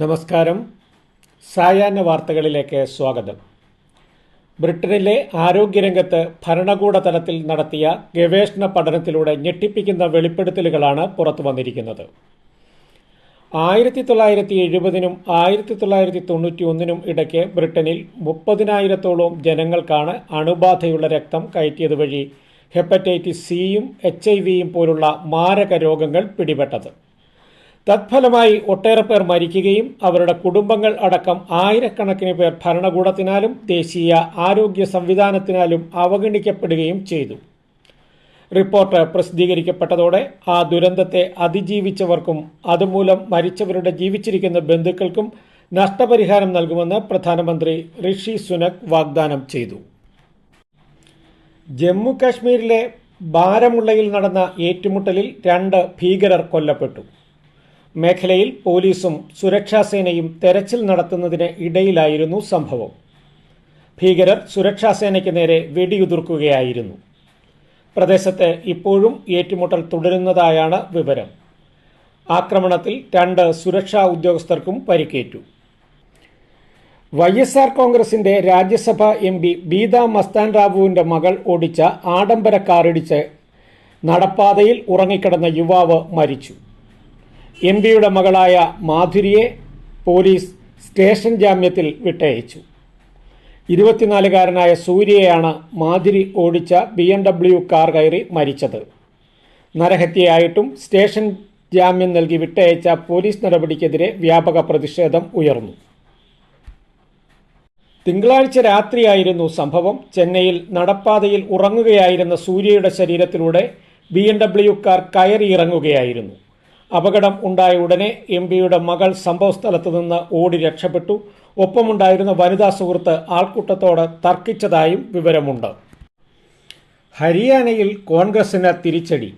നമസ്കാരം. സായാഹ്ന വാർത്തകളിലേക്ക് സ്വാഗതം. ബ്രിട്ടനിലെ ആരോഗ്യരംഗത്ത് ഭരണകൂട തലത്തിൽ നടത്തിയ ഗവേഷണ പഠനത്തിലൂടെ ഞെട്ടിപ്പിക്കുന്ന വെളിപ്പെടുത്തലുകളാണ് പുറത്തു വന്നിരിക്കുന്നത്. ആയിരത്തി തൊള്ളായിരത്തി എഴുപതിനും ആയിരത്തി തൊള്ളായിരത്തി തൊണ്ണൂറ്റി ഒന്നിനും ഇടയ്ക്ക് ബ്രിട്ടനിൽ മുപ്പതിനായിരത്തോളം ജനങ്ങൾക്കാണ് അണുബാധയുള്ള രക്തം കയറ്റിയത് വഴി ഹെപ്പറ്റൈറ്റിസ് സിയും എച്ച് ഐ വിയും പോലുള്ള മാരക രോഗങ്ങൾ പിടിപെട്ടത്. തത്ഫലമായി ഒട്ടേറെ പേർ മരിക്കുകയും അവരുടെ കുടുംബങ്ങൾ അടക്കം ആയിരക്കണക്കിന് പേർ ഭരണകൂടത്തിനാലും ദേശീയ ആരോഗ്യ സംവിധാനത്തിനാലും അവഗണിക്കപ്പെടുകയും ചെയ്തു. റിപ്പോർട്ട് പ്രസിദ്ധീകരിക്കപ്പെട്ടതോടെ ആ ദുരന്തത്തെ അതിജീവിച്ചവർക്കും അതുമൂലം മരിച്ചവരുടെ ജീവിച്ചിരിക്കുന്ന ബന്ധുക്കൾക്കും നഷ്ടപരിഹാരം നൽകുമെന്ന് പ്രധാനമന്ത്രി ഋഷി സുനക് വാഗ്ദാനം ചെയ്തു. ജമ്മു കാശ്മീരിലെ ബാരമുള്ളയിൽ നടന്ന ഏറ്റുമുട്ടലിൽ രണ്ട് ഭീകരർ കൊല്ലപ്പെട്ടു. മേഖലയിൽ പോലീസും സുരക്ഷാസേനയും തെരച്ചിൽ നടത്തുന്നതിന് ഇടയിലായിരുന്നു സംഭവം. ഭീകരർ സുരക്ഷാസേനയ്ക്ക് നേരെ വെടിയുതിർക്കുകയായിരുന്നു. പ്രദേശത്ത് ഇപ്പോഴും ഏറ്റുമുട്ടൽ തുടരുന്നതായാണ് വിവരം. ആക്രമണത്തിൽ രണ്ട് സുരക്ഷാ ഉദ്യോഗസ്ഥർക്കും പരിക്കേറ്റു. വൈ എസ് ആർ കോൺഗ്രസിന്റെ രാജ്യസഭാ എം പി ബീത മസ്താൻ റാവുവിന്റെ മകൾ ഓടിച്ച ആഡംബര കാറിടിച്ച് നടപ്പാതയിൽ ഉറങ്ങിക്കിടന്ന യുവാവ് മരിച്ചു. എം പിയുടെ മകളായ മാധുരിയെ പോലീസ് സ്റ്റേഷൻ ജാമ്യത്തിൽ വിട്ടയച്ചു. ഇരുപത്തിനാലുകാരനായ സൂര്യയാണ് മാധുരി ഓടിച്ച ബി എം ഡബ്ല്യു കാർ കയറി മരിച്ചത്. നരഹത്യയായിട്ടും സ്റ്റേഷൻ ജാമ്യം നൽകി വിട്ടയച്ച പോലീസ് നടപടിക്കെതിരെ വ്യാപക പ്രതിഷേധം ഉയർന്നു. തിങ്കളാഴ്ച രാത്രിയായിരുന്നു സംഭവം. ചെന്നൈയിൽ നടപ്പാതയിൽ ഉറങ്ങുകയായിരുന്ന സൂര്യയുടെ ശരീരത്തിലൂടെ ബി എം ഡബ്ല്യു കാർ കയറിയിറങ്ങുകയായിരുന്നു. അപകടം ഉണ്ടായ ഉടനെ എം പിയുടെ മകൾ സംഭവസ്ഥലത്ത് നിന്ന് ഓടി രക്ഷപ്പെട്ടു. ഒപ്പമുണ്ടായിരുന്ന വനിതാ സുഹൃത്ത് ആൾക്കൂട്ടത്തോട് തർക്കിച്ചതായും വിവരമുണ്ട്. ഹരിയാനയിൽ കോൺഗ്രസിന് തിരിച്ചടി.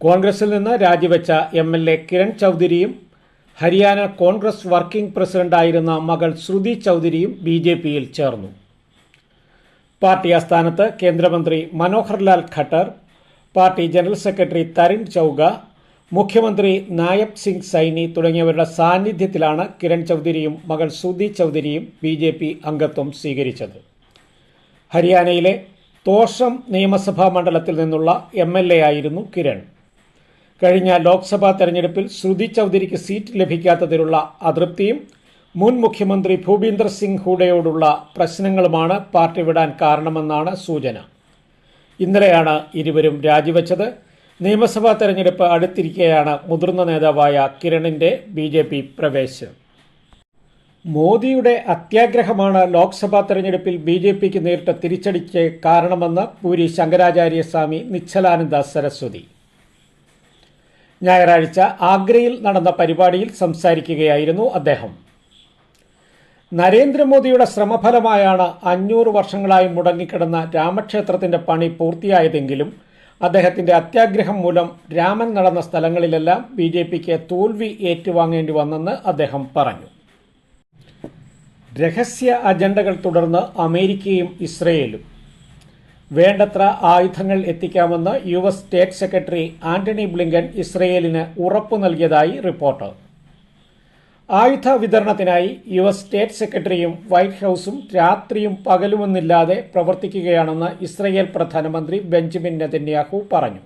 കോൺഗ്രസിൽ നിന്ന് രാജിവെച്ച എം എൽ എ കിരൺ ചൗധരിയും ഹരിയാന കോൺഗ്രസ് വർക്കിംഗ് പ്രസിഡന്റായിരുന്ന മകൾ ശ്രുതി ചൗധരിയും ബി ജെ പിയിൽ ചേർന്നു. പാർട്ടി ആസ്ഥാനത്ത് കേന്ദ്രമന്ത്രി Manoharlal Khattar party general secretary Tarun Chugh മുഖ്യമന്ത്രി നായബ് സിംഗ് സൈനി തുടങ്ങിയവരുടെ സാന്നിധ്യത്തിലാണ് കിരൺ ചൗധരിയും മകൾ സുധി ചൗധരിയും ബി ജെ പി അംഗത്വം സ്വീകരിച്ചത്. ഹരിയാനയിലെ തോഷം നിയമസഭാ മണ്ഡലത്തിൽ നിന്നുള്ള എം എൽ എ ആയിരുന്നു കിരൺ. കഴിഞ്ഞ ലോക്സഭാ തെരഞ്ഞെടുപ്പിൽ ശ്രുതി ചൗധരിക്ക് സീറ്റ് ലഭിക്കാത്തതിലുള്ള അതൃപ്തിയും മുൻ മുഖ്യമന്ത്രി ഭൂപീന്ദർ സിംഗ് ഹൂഡയോടുള്ള പ്രശ്നങ്ങളുമാണ് പാർട്ടി വിടാൻ കാരണമെന്നാണ് സൂചന. ഇന്നലെയാണ് ഇരുവരും രാജിവെച്ചത്. നിയമസഭാ തെരഞ്ഞെടുപ്പ് അടുത്തിരിക്കെയാണ് മുതിർന്ന നേതാവായ കിരണിന്റെ ബി ജെ പി പ്രവേശം മോദിയുടെ അത്യാഗ്രഹമാണ് ലോക്സഭാ തെരഞ്ഞെടുപ്പിൽ ബി ജെ പിക്ക് നേരിട്ട തിരിച്ചടിക്ക് കാരണമെന്ന് പൂരി ശങ്കരാചാര്യസ്വാമി നിശ്ചലാനന്ദ സരസ്വതി. ഞായറാഴ്ച ആഗ്രയിൽ നടന്ന പരിപാടിയിൽ സംസാരിക്കുകയായിരുന്നു അദ്ദേഹം. നരേന്ദ്രമോദിയുടെ ശ്രമഫലമായാണ് അഞ്ഞൂറ് വർഷങ്ങളായി മുടങ്ങിക്കിടന്ന രാമക്ഷേത്രത്തിന്റെ പണി പൂർത്തിയായതെങ്കിലും അദ്ദേഹത്തിന്റെ അത്യാഗ്രഹം മൂലം രാമൻ നടന്ന സ്ഥലങ്ങളിലെല്ലാം ബി ജെ പിക്ക് തോൽവി ഏറ്റുവാങ്ങേണ്ടി വന്നെന്ന് അദ്ദേഹം പറഞ്ഞു. രഹസ്യ അജണ്ടകൾ തുടർന്ന് അമേരിക്കയും ഇസ്രയേലും. വേണ്ടത്ര ആയുധങ്ങൾ എത്തിക്കാമെന്ന് U S state secretary Antony Blinken ഇസ്രയേലിന് ഉറപ്പു നൽകിയതായി റിപ്പോർട്ട്. ആയുധ വിതരണത്തിനായി യു എസ് സ്റ്റേറ്റ് സെക്രട്ടറിയും വൈറ്റ് ഹൌസും രാത്രിയും പകലുമെന്നില്ലാതെ പ്രവർത്തിക്കുകയാണെന്ന് ഇസ്രയേൽ പ്രധാനമന്ത്രി ബെഞ്ചമിൻ നെതന്യാഹു പറഞ്ഞു.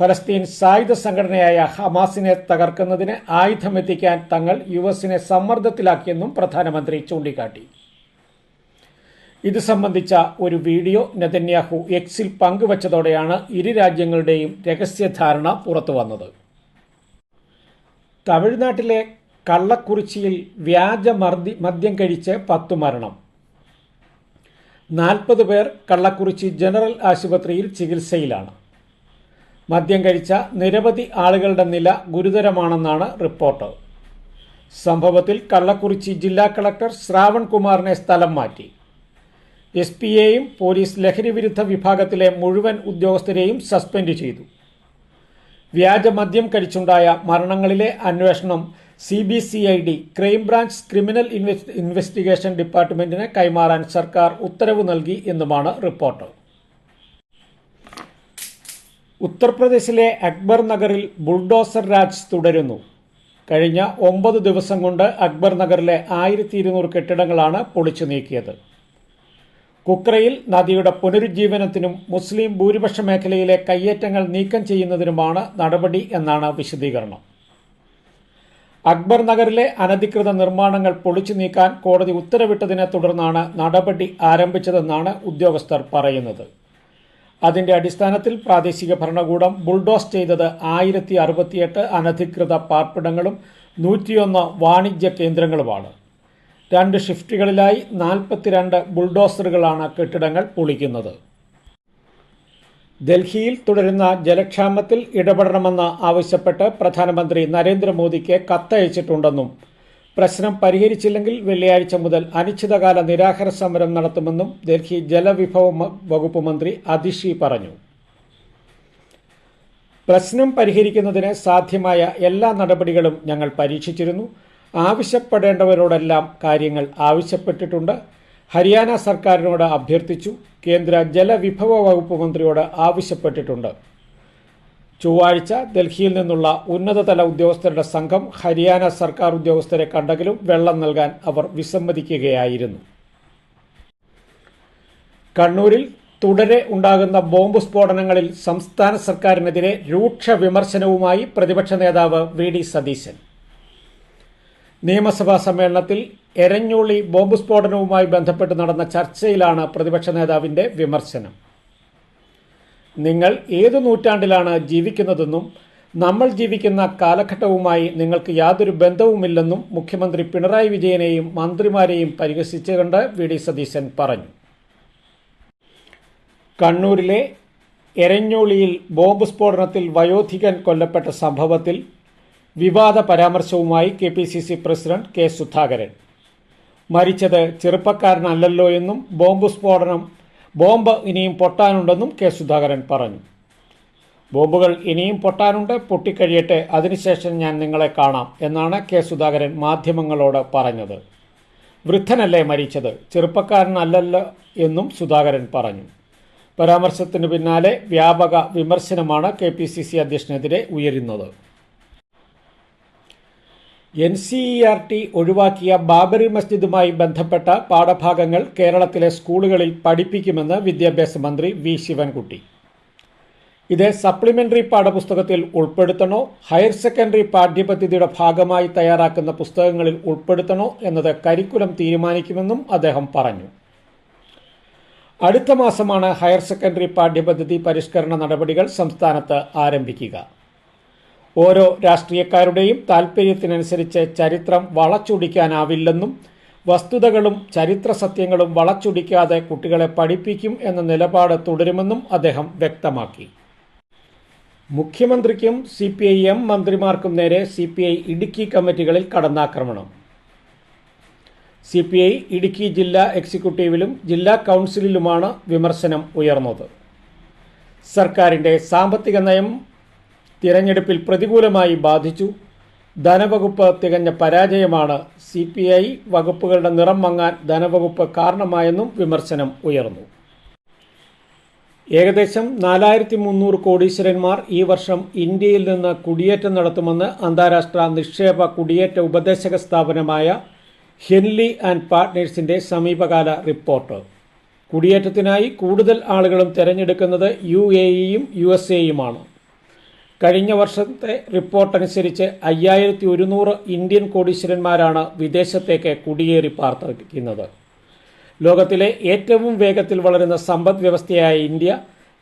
ഫലസ്തീൻ സായുധ സംഘടനയായ ഹമാസിനെ തകർക്കുന്നതിന് ആയുധമെത്തിക്കാൻ തങ്ങൾ യു എസിനെ സമ്മർദ്ദത്തിലാക്കിയെന്നും പ്രധാനമന്ത്രി ചൂണ്ടിക്കാട്ടി. ഇത് സംബന്ധിച്ച ഒരു വീഡിയോ നെതന്യാഹു എക്സിൽ പങ്കുവച്ചതോടെയാണ് ഇരു രാജ്യങ്ങളുടെയും രഹസ്യധാരണ പുറത്തുവന്നത്. തമിഴ്നാട്ടിലെ കള്ളക്കുറിച്ചിയിൽ വ്യാജ മർദ്ദി മദ്യം കഴിച്ച് പത്തു മരണം. നാൽപ്പത് പേർ കള്ളക്കുറിച്ചി ജനറൽ ആശുപത്രിയിൽ ചികിത്സയിലാണ്. മദ്യം കഴിച്ച നിരവധി ആളുകളുടെ നില ഗുരുതരമാണെന്നാണ് റിപ്പോർട്ട്. സംഭവത്തിൽ കള്ളക്കുറിച്ചി ജില്ലാ കളക്ടർ ശ്രാവൺ കുമാറിനെ സ്ഥലം മാറ്റി. എസ് പിയെയും പോലീസ് ലഹരിവിരുദ്ധ വിഭാഗത്തിലെ മുഴുവൻ ഉദ്യോഗസ്ഥരെയും സസ്പെൻഡ് ചെയ്തു. വ്യാജമദ്യം കഴിച്ചുണ്ടായ മരണങ്ങളിലെ അന്വേഷണം C B C I D crime branch criminal investigation ഡിപ്പാർട്ട്മെന്റിന് കൈമാറാൻ സർക്കാർ ഉത്തരവ് നൽകി എന്നുമാണ് റിപ്പോർട്ട്. ഉത്തർപ്രദേശിലെ അക്ബർ നഗറിൽ ബുൾഡോസർ രാജ് തുടരുന്നു. കഴിഞ്ഞ ഒമ്പത് ദിവസം കൊണ്ട് അക്ബർ നഗറിലെ ആയിരത്തി ഇരുന്നൂറ് കെട്ടിടങ്ങളാണ് പൊളിച്ചു നീക്കിയത്. കുക്രയിൽ നദിയുടെ പുനരുജ്ജീവനത്തിനും മുസ്ലിം ഭൂരിപക്ഷ മേഖലയിലെ കയ്യേറ്റങ്ങൾ നീക്കം ചെയ്യുന്നതിനുമാണ് നടപടി എന്നാണ് വിശദീകരണം. അക്ബർ നഗറിലെ അനധികൃത നിർമ്മാണങ്ങൾ പൊളിച്ചു നീക്കാൻ കോടതി ഉത്തരവിട്ടതിനെ തുടർന്നാണ് നടപടി ആരംഭിച്ചതെന്നാണ് ഉദ്യോഗസ്ഥർ പറയുന്നത്. അതിന്റെ അടിസ്ഥാനത്തിൽ പ്രാദേശിക ഭരണകൂടം ബുൾഡോസ് ചെയ്തത് ആയിരത്തി അറുപത്തിയെട്ട് അനധികൃത പാർപ്പിടങ്ങളും നൂറ്റിയൊന്ന് വാണിജ്യ കേന്ദ്രങ്ങളുമാണ്. രണ്ട് ഷിഫ്റ്റുകളിലായി നാൽപ്പത്തിരണ്ട് ബുൾഡോസറുകളാണ് കെട്ടിടങ്ങൾ പൊളിക്കുന്നത്. ഡൽഹിയിൽ തുടരുന്ന ജലക്ഷാമത്തിൽ ഇടപെടണമെന്ന് ആവശ്യപ്പെട്ട് പ്രധാനമന്ത്രി നരേന്ദ്രമോദിക്ക് കത്തയച്ചിട്ടുണ്ടെന്നും പ്രശ്നം പരിഹരിച്ചില്ലെങ്കിൽ വെള്ളിയാഴ്ച മുതൽ അനിശ്ചിതകാല നിരാഹാര സമരം നടത്തുമെന്നും ഡൽഹി ജലവിഭവ വകുപ്പ് മന്ത്രി അതിഷി പറഞ്ഞു. പ്രശ്നം പരിഹരിക്കുന്നതിന് സാധ്യമായ എല്ലാ നടപടികളും ഞങ്ങൾ പരീക്ഷിച്ചിരുന്നു. ആവശ്യപ്പെടേണ്ടവരോടെല്ലാം കാര്യങ്ങൾ ആവശ്യപ്പെട്ടിട്ടുണ്ട്. ഹരിയാന സർക്കാരിനോട് അഭ്യർത്ഥിച്ചു. കേന്ദ്ര ജലവിഭവ വകുപ്പ് മന്ത്രിയോട് ആവശ്യപ്പെട്ടിട്ടുണ്ട്. ചൊവ്വാഴ്ച ഡൽഹിയിൽ നിന്നുള്ള ഉന്നതതല ഉദ്യോഗസ്ഥരുടെ സംഘം ഹരിയാന സർക്കാർ ഉദ്യോഗസ്ഥരെ കണ്ടെങ്കിലും വെള്ളം നൽകാൻ അവർ വിസമ്മതിക്കുകയായിരുന്നു. കണ്ണൂരിൽ തുടരെ ഉണ്ടാകുന്ന ബോംബ് സ്ഫോടനങ്ങളിൽ സംസ്ഥാന സർക്കാരിനെതിരെ രൂക്ഷ വിമർശനവുമായി പ്രതിപക്ഷ നേതാവ് വി ഡി സതീശൻ. നിയമസഭാ സമ്മേളനത്തിൽ എരഞ്ഞോളി ബോംബ് സ്ഫോടനവുമായി ബന്ധപ്പെട്ട് നടന്ന ചർച്ചയിലാണ് പ്രതിപക്ഷ നേതാവിന്റെ വിമർശനം. നിങ്ങൾ ഏതു നൂറ്റാണ്ടിലാണ് ജീവിക്കുന്നതെന്നും നമ്മൾ ജീവിക്കുന്ന കാലഘട്ടവുമായി നിങ്ങൾക്ക് യാതൊരു ബന്ധവുമില്ലെന്നും മുഖ്യമന്ത്രി പിണറായി വിജയനെയും മന്ത്രിമാരെയും പരിഹസിച്ചുകൊണ്ട് വി. ഡി. സതീശൻ പറഞ്ഞു. കണ്ണൂരിലെ എരഞ്ഞോളിയിൽ ബോംബ് സ്ഫോടനത്തിൽ വയോധികൻ കൊല്ലപ്പെട്ട സംഭവത്തിൽ വിവാദ പരാമർശവുമായി K P C C president K Sudhakaran. മരിച്ചത് ചെറുപ്പക്കാരനല്ലല്ലോ എന്നും ബോംബ് സ്ഫോടനം ബോംബ് ഇനിയും പൊട്ടാനുണ്ടെന്നും കെ സുധാകരൻ പറഞ്ഞു. ബോംബുകൾ ഇനിയും പൊട്ടാനുണ്ട് പൊട്ടിക്കഴിയട്ടെ അതിനുശേഷം ഞാൻ നിങ്ങളെ കാണാം എന്നാണ് കെ സുധാകരൻ മാധ്യമങ്ങളോട് പറഞ്ഞത്. വൃദ്ധനല്ലേ മരിച്ചത് ചെറുപ്പക്കാരനല്ലല്ലോ എന്നും സുധാകരൻ പറഞ്ഞു. പരാമർശത്തിന് പിന്നാലെ വ്യാപക വിമർശനമാണ് കെ പി സി സി അധ്യക്ഷനെതിരെ ഉയരുന്നത്. N C E R T ഒഴിവാക്കിയ ബാബറി മസ്ജിദുമായി ബന്ധപ്പെട്ട പാഠഭാഗങ്ങൾ കേരളത്തിലെ സ്കൂളുകളിൽ പഠിപ്പിക്കുമെന്ന് വിദ്യാഭ്യാസ മന്ത്രി വി ശിവൻകുട്ടി. ഇത് സപ്ലിമെന്ററി പാഠപുസ്തകത്തിൽ ഉൾപ്പെടുത്തണോ ഹയർ സെക്കൻഡറി പാഠ്യപദ്ധതിയുടെ ഭാഗമായി തയ്യാറാക്കുന്ന പുസ്തകങ്ങളിൽ ഉൾപ്പെടുത്തണോ എന്നത് കരിക്കുലം തീരുമാനിക്കുമെന്നും അദ്ദേഹം പറഞ്ഞു. അടുത്ത മാസമാണ് ഹയർ സെക്കൻഡറി പാഠ്യപദ്ധതി പരിഷ്കരണ നടപടികൾ സംസ്ഥാനത്ത് ആരംഭിക്കുക. ഓരോ രാഷ്ട്രീയക്കാരുടെയും താൽപ്പര്യത്തിനനുസരിച്ച് ചരിത്രം വളച്ചൊടിക്കാനാവില്ലെന്നും വസ്തുതകളും ചരിത്ര സത്യങ്ങളും വളച്ചൊടിക്കാതെ കുട്ടികളെ പഠിപ്പിക്കും എന്ന നിലപാട് തുടരുമെന്നും അദ്ദേഹം വ്യക്തമാക്കി. മുഖ്യമന്ത്രിക്കും സി പി ഐ എം മന്ത്രിമാർക്കും നേരെ സി പി ഐ ഇടുക്കി കമ്മിറ്റികളിൽ കടന്നാക്രമണം. സി പി ഐ ഇടുക്കി ജില്ലാ എക്സിക്യൂട്ടീവിലും ജില്ലാ കൗൺസിലിലുമാണ് വിമർശനം ഉയർന്നത്. സർക്കാരിന്റെ സാമ്പത്തിക നയം തിരഞ്ഞെടുപ്പിൽ പ്രതികൂലമായി ബാധിച്ചു. ധനവകുപ്പ് തികഞ്ഞ പരാജയമാണ്. സി പി ഐ വകുപ്പുകളുടെ നിറം മങ്ങാൻ ധനവകുപ്പ് കാരണമായെന്നും വിമർശനം ഉയർന്നു. ഏകദേശം നാലായിരത്തി മുന്നൂറ് കോടീശ്വരന്മാർ ഈ വർഷം ഇന്ത്യയിൽ നിന്ന് കുടിയേറ്റം നടത്തുമെന്ന് അന്താരാഷ്ട്ര നിക്ഷേപ കുടിയേറ്റ ഉപദേശക സ്ഥാപനമായ ഹെൻലി ആൻഡ് പാർട്ട്നേഴ്സിന്റെ സമീപകാല റിപ്പോർട്ട്. കുടിയേറ്റത്തിനായി കൂടുതൽ ആളുകളും തിരഞ്ഞെടുക്കുന്നത് യു എ ഇയും യു എസ് എയുമാണ് കഴിഞ്ഞ വർഷത്തെ റിപ്പോർട്ട് അനുസരിച്ച് അയ്യായിരത്തി ഒരുന്നൂറ് ഇന്ത്യൻ കോടീശ്വരന്മാരാണ് വിദേശത്തേക്ക് കുടിയേറി പാർത്തിരിക്കുന്നത് ലോകത്തിലെ ഏറ്റവും വേഗത്തിൽ വളരുന്ന സമ്പദ് വ്യവസ്ഥയായ ഇന്ത്യ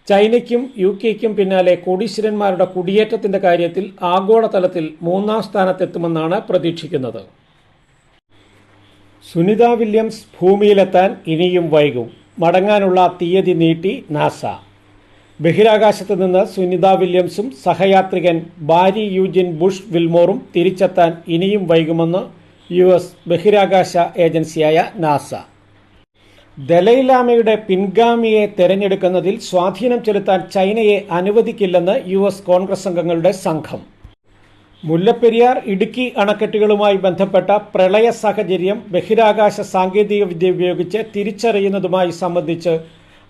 ചൈനയ്ക്കും യു കെക്കും പിന്നാലെ കോടീശ്വരന്മാരുടെ കുടിയേറ്റത്തിന്റെ കാര്യത്തിൽ ആഗോളതലത്തിൽ മൂന്നാം സ്ഥാനത്തെത്തുമെന്നാണ് പ്രതീക്ഷിക്കുന്നത്. സുനിത വില്യംസ് ഭൂമിയിലെത്താൻ ഇനിയും വൈകും. മടങ്ങാനുള്ള തീയതി നീട്ടി നാസ. ബഹിരാകാശത്ത് നിന്ന് സുനിത വില്യംസും സഹയാത്രികൻ ബാരി യൂജിൻ ബുഷ് വിൽമോറും തിരിച്ചെത്താൻ ഇനിയും വൈകുമെന്ന് യു എസ് ബഹിരാകാശ ഏജൻസിയായ നാസ. ദലൈലാമയുടെ പിൻഗാമിയെ തെരഞ്ഞെടുക്കുന്നതിൽ സ്വാധീനം ചെലുത്താൻ ചൈനയെ അനുവദിക്കില്ലെന്ന് യു എസ് കോൺഗ്രസ് അംഗങ്ങളുടെ സംഘം. മുല്ലപ്പെരിയാർ ഇടുക്കി അണക്കെട്ടുകളുമായി ബന്ധപ്പെട്ട പ്രളയ സാഹചര്യം ബഹിരാകാശ സാങ്കേതികവിദ്യ ഉപയോഗിച്ച് തിരിച്ചറിയുന്നതുമായി സംബന്ധിച്ച്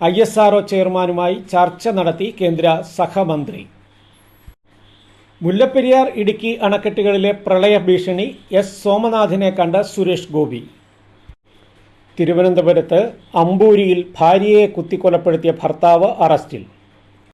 ഐ എസ് ആർഒ ചെയർമാനുമായി ചർച്ച നടത്തി കേന്ദ്ര സഹമന്ത്രി. മുല്ലപ്പെരിയാർ ഇടുക്കി അണക്കെട്ടുകളിലെ പ്രളയ ഭീഷണി എസ് സോമനാഥിനെ കണ്ട സുരേഷ് ഗോപി. തിരുവനന്തപുരത്ത് അമ്പൂരിയിൽ ഭാര്യയെ കുത്തിക്കൊലപ്പെടുത്തിയ ഭർത്താവ് അറസ്റ്റിൽ.